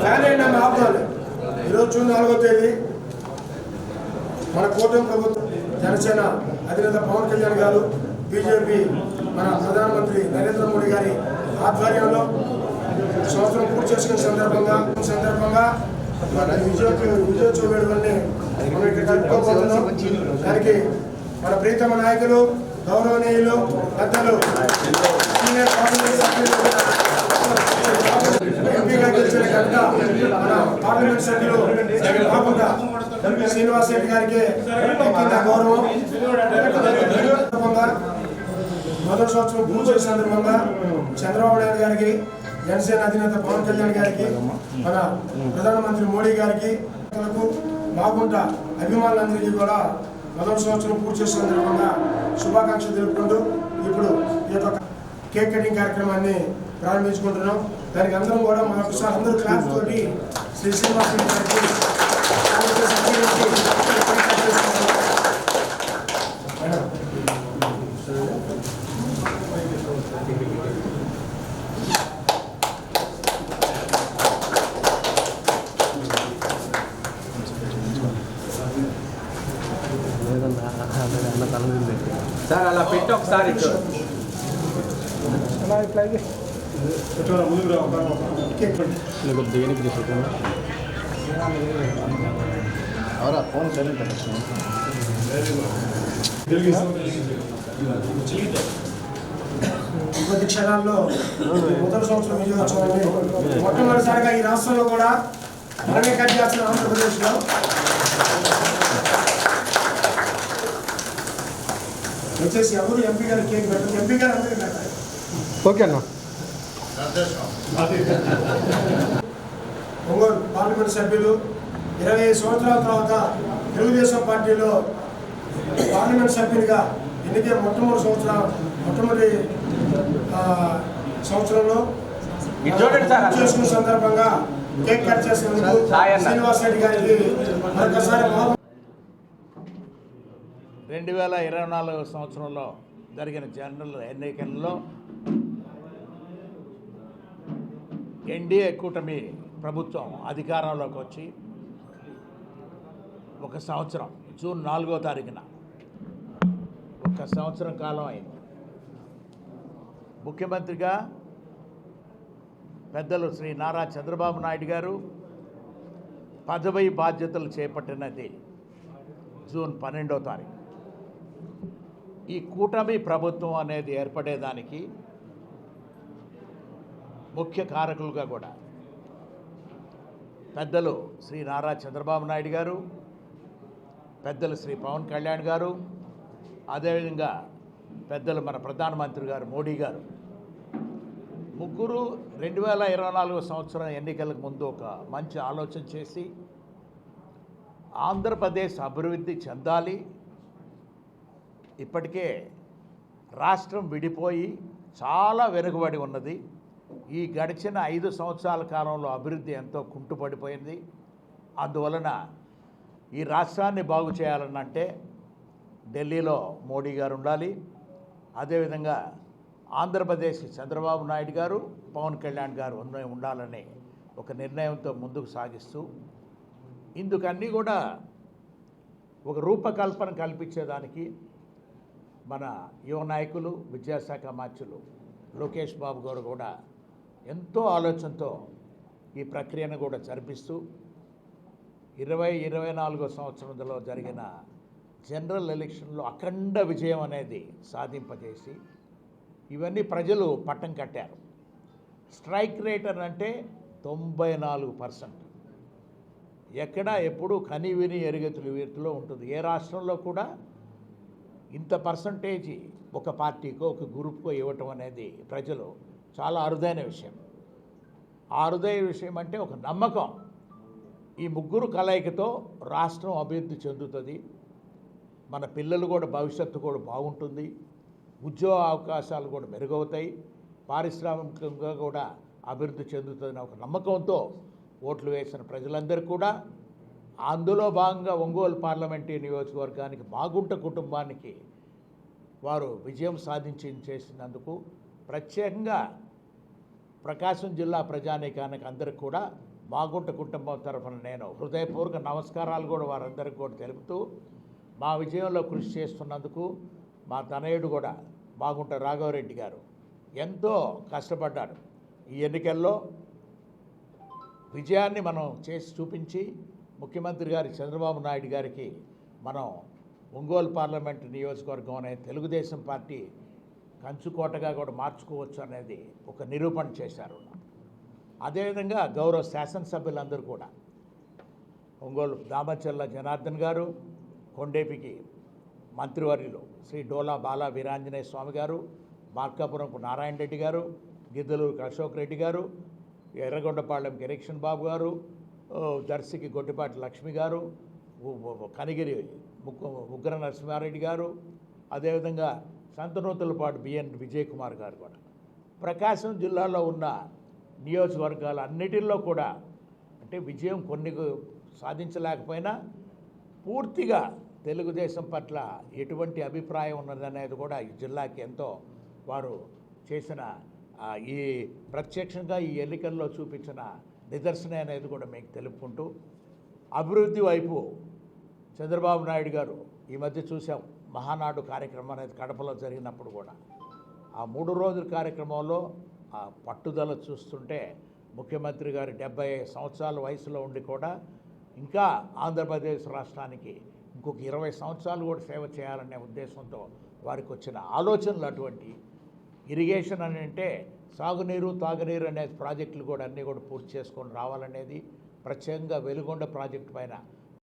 Fan ఏంటమ్మా ఆపుతాను ఈరోజు June నాలుగో తేదీ మన కూటమి ప్రభుత్వం జనసేన అధినేత పవన్ కళ్యాణ్ గారు బీజేపీ మన ప్రధానమంత్రి నరేంద్ర మోడీ గారి ఆధ్వర్యంలో సంవత్సరం పూర్తి చేసుకునే సందర్భంగా సందర్భంగా మన విజయోత్సవ విజయోత్సవ వేడుకల్ని మనం ఇక్కడ జరుపుకోబోతున్నాం. దానికి మన ప్రీతమ నాయకులు గౌరవనీయులు పెద్దలు సీనియర్ కాంగ్రెస్ సభ్యులు ఎంపీగా గెలిచిన ఘనత మన పార్లమెంట్ సభ్యులు శ్రీనివాస్ రెడ్డి గారికి గౌరవం. మొదటి సంవత్సరం పూర్తి చేసిన సందర్భంగా చంద్రబాబు నాయుడు గారికి జనసేన అధినేత పవన్ కళ్యాణ్ గారికి మన ప్రధానమంత్రి మోడీ గారికి తనకు బాగుంట అభిమానులందరికీ కూడా మొదటి సంవత్సరం పూర్తి చేసిన సందర్భంగా శుభాకాంక్షలు తెలుపుకుంటూ ఇప్పుడు ఈ యొక్క కేక్ కటింగ్ కార్యక్రమాన్ని ప్రారంభించుకుంటున్నాం. దానికి అందరం కూడా మరొకసారి అందరూ క్లాస్ తోటి శ్రీ శ్రీనివాస్ రెడ్డి గారికి కాంగ్రెస్ సభ్యులకి కేక్ కట్ చేసుకుంటున్నాం. మేడం. నాకు అనుభవం పెట్టి. సార్ అలా పెట్టి ఒకసారి. దేనికి అవరా ఫోన్ సైలెంట్ కొద్ది క్షణాల్లో మొదటి సంవత్సరం విజయోత్సవాన్ని మొట్టమొదటిసారిగా ఈ రాష్ట్రంలో కూడా మనమే కట్ చేస్తున్నాం ఆంధ్రప్రదేశ్లో వచ్చేసి ఎవరు ఎంపీ గారు కేక్ పెట్టారు ఎంపీ గారు అందరికీ పెట్టారు ఓకే అన్న ఒంగోలు పార్లమెంట్ సభ్యులు ఇరవై ఐదు సంవత్సరాల తర్వాత తెలుగుదేశం పార్టీలో పార్లమెంట్ సభ్యునిగా ఎన్నికే మొట్టమొదటి సంవత్సరం మొట్టమొదటి సంవత్సరంలో. చేసుకున్న సందర్భంగా కేక్ కట్ చేసినందుకు. శ్రీనివాస్ రెడ్డి గారికి మరొకసారి మా రెండు వేల ఇరవై నాలుగు సంవత్సరంలో జరిగిన జనరల్ ఎన్నికల్లో ఎన్డీఏ కూటమి ప్రభుత్వం అధికారంలోకి వచ్చి ఒక సంవత్సరం జూన్ నాలుగో తారీఖున ఒక సంవత్సరం కాలం అయింది. ముఖ్యమంత్రిగా పెద్దలు శ్రీ నారా చంద్రబాబు నాయుడు గారు పదవి బాధ్యతలు చేపట్టినది జూన్ పన్నెండో తారీఖు. ఈ కూటమి ప్రభుత్వం అనేది ఏర్పడేదానికి ముఖ్య కారకులుగా కూడా పెద్దలు శ్రీ నారా చంద్రబాబు నాయుడు గారు పెద్దలు శ్రీ పవన్ కళ్యాణ్ గారు అదేవిధంగా పెద్దలు మన ప్రధానమంత్రి గారు మోడీ గారు. ముగ్గురు రెండు వేల ఇరవై నాలుగు సంవత్సరం ఎన్నికలకు ముందు ఒక మంచి ఆలోచన చేసి ఆంధ్రప్రదేశ్ అభివృద్ధి చెందాలి ఇప్పటికే రాష్ట్రం విడిపోయి చాలా వెనుకబడి ఉన్నది. ఈ గడిచిన ఐదు సంవత్సరాల కాలంలో అభివృద్ధి ఎంతో కుంటుపడిపోయింది. అందువలన ఈ రాష్ట్రాన్ని బాగు చేయాలనంటే ఢిల్లీలో మోడీ గారు ఉండాలి. అదేవిధంగా ఆంధ్రప్రదేశ్ చంద్రబాబు నాయుడు గారు పవన్ కళ్యాణ్ గారు ఉండాలని ఒక నిర్ణయంతో ముందుకు సాగిస్తూ ఇందుకన్నీ కూడా ఒక రూపకల్పన కల్పించేదానికి మన యువ నాయకులు విద్యాశాఖ మార్చులు లోకేష్ బాబు గారు కూడా ఎంతో ఆలోచనతో ఈ ప్రక్రియను కూడా జరిపిస్తూ ఇరవై ఇరవై నాలుగో సంవత్సరంలో జరిగిన జనరల్ ఎలక్షన్లో అఖండ విజయం అనేది సాధింపజేసి ఇవన్నీ ప్రజలు పట్టం కట్టారు. స్ట్రైక్ రేట్ అని అంటే తొంభై నాలుగు పర్సెంట్. ఎక్కడ ఎప్పుడు కనివిని ఎరుగతులు వీటిలో ఉంటుంది. ఏ రాష్ట్రంలో కూడా ఇంత పర్సంటేజ్ ఒక పార్టీకో ఒక గ్రూప్కో ఇవ్వటం అనేది ప్రజలు చాలా అరుదైన విషయం. ఆ అరుదైన విషయం అంటే ఒక నమ్మకం. ఈ ముగ్గురు కలయికతో రాష్ట్రం అభివృద్ధి చెందుతుంది. మన పిల్లలు కూడా భవిష్యత్తు కూడా బాగుంటుంది. ఉద్యోగ అవకాశాలు కూడా మెరుగవుతాయి. పారిశ్రామికంగా కూడా అభివృద్ధి చెందుతుందని ఒక నమ్మకంతో ఓట్లు వేసిన ప్రజలందరూ కూడా అందులో భాగంగా ఒంగోలు పార్లమెంటరీ నియోజకవర్గానికి మాగుంట కుటుంబానికి వారు విజయం సాధించి చేసినందుకు ప్రత్యేకంగా ప్రకాశం జిల్లా ప్రజానీకానికి అందరికి కూడా మాగుంట కుటుంబం తరఫున నేను హృదయపూర్వక నమస్కారాలు కూడా వారందరికీ కూడా తెలుపుతూ మా విజయంలో కృషి చేస్తున్నందుకు మా తనయుడు కూడా మాగుంట రాఘవరెడ్డి గారు ఎంతో కష్టపడ్డాడు. ఈ ఎన్నికల్లో విజయాన్ని మనం చేసి చూపించి ముఖ్యమంత్రి గారి చంద్రబాబు నాయుడు గారికి మనం ఒంగోలు పార్లమెంటు నియోజకవర్గం అనే తెలుగుదేశం పార్టీ కంచుకోటగా కూడా మార్చుకోవచ్చు అనేది ఒక నిరూపణ చేశారు. అదేవిధంగా గౌరవ శాసనసభ్యులందరూ కూడా. ఒంగోలు దామచర్ల జనార్దన్ గారు కొండేపికి మంత్రివర్యులు శ్రీ డోలా బాలా వీరాంజనేయ స్వామి గారు మార్కాపురంకు నారాయణ రెడ్డి గారు గిద్దలూరుకు అశోక్ రెడ్డి గారు ఎర్రగొండపాళెం కిరీక్షన్ బాబు గారు దర్శికి గొడ్డిపాటి లక్ష్మి గారు కనిగిరి ముగ్గు ఉగ్ర నరసింహారెడ్డి గారు అదేవిధంగా సంతనూతులపాటు బిఎన్ విజయ్ కుమార్ గారు కూడా. ప్రకాశం జిల్లాలో ఉన్న నియోజకవర్గాలు అన్నిటిల్లో కూడా అంటే విజయం కొన్ని సాధించలేకపోయినా పూర్తిగా తెలుగుదేశం పట్ల ఎటువంటి అభిప్రాయం ఉన్నదనేది కూడా ఈ జిల్లాకి ఎంతో వారు చేసిన ఈ ప్రత్యక్షంగా ఈ ఎన్నికల్లో చూపించిన నిదర్శనం అనేది కూడా మీకు తెలుపుకుంటూ అభివృద్ధి వైపు చంద్రబాబు నాయుడు గారు ఈ మధ్య చూసాం మహానాడు కార్యక్రమం అనేది కడపలో జరిగినప్పుడు కూడా. ఆ మూడు రోజుల కార్యక్రమంలో ఆ పట్టుదల చూస్తుంటే ముఖ్యమంత్రి గారి డెబ్బై సంవత్సరాల వయసులో ఉండి కూడా ఇంకా ఆంధ్రప్రదేశ్ రాష్ట్రానికి ఇంకొక ఇరవై సంవత్సరాలు కూడా సేవ చేయాలనే ఉద్దేశంతో వారికి వచ్చిన ఆలోచనలు అటువంటి ఇరిగేషన్ అని అంటే సాగునీరు తాగునీరు అనే ప్రాజెక్టులు కూడా అన్నీ కూడా పూర్తి చేసుకొని రావాలనేది ప్రత్యేకంగా వెలుగొండ ప్రాజెక్టు పైన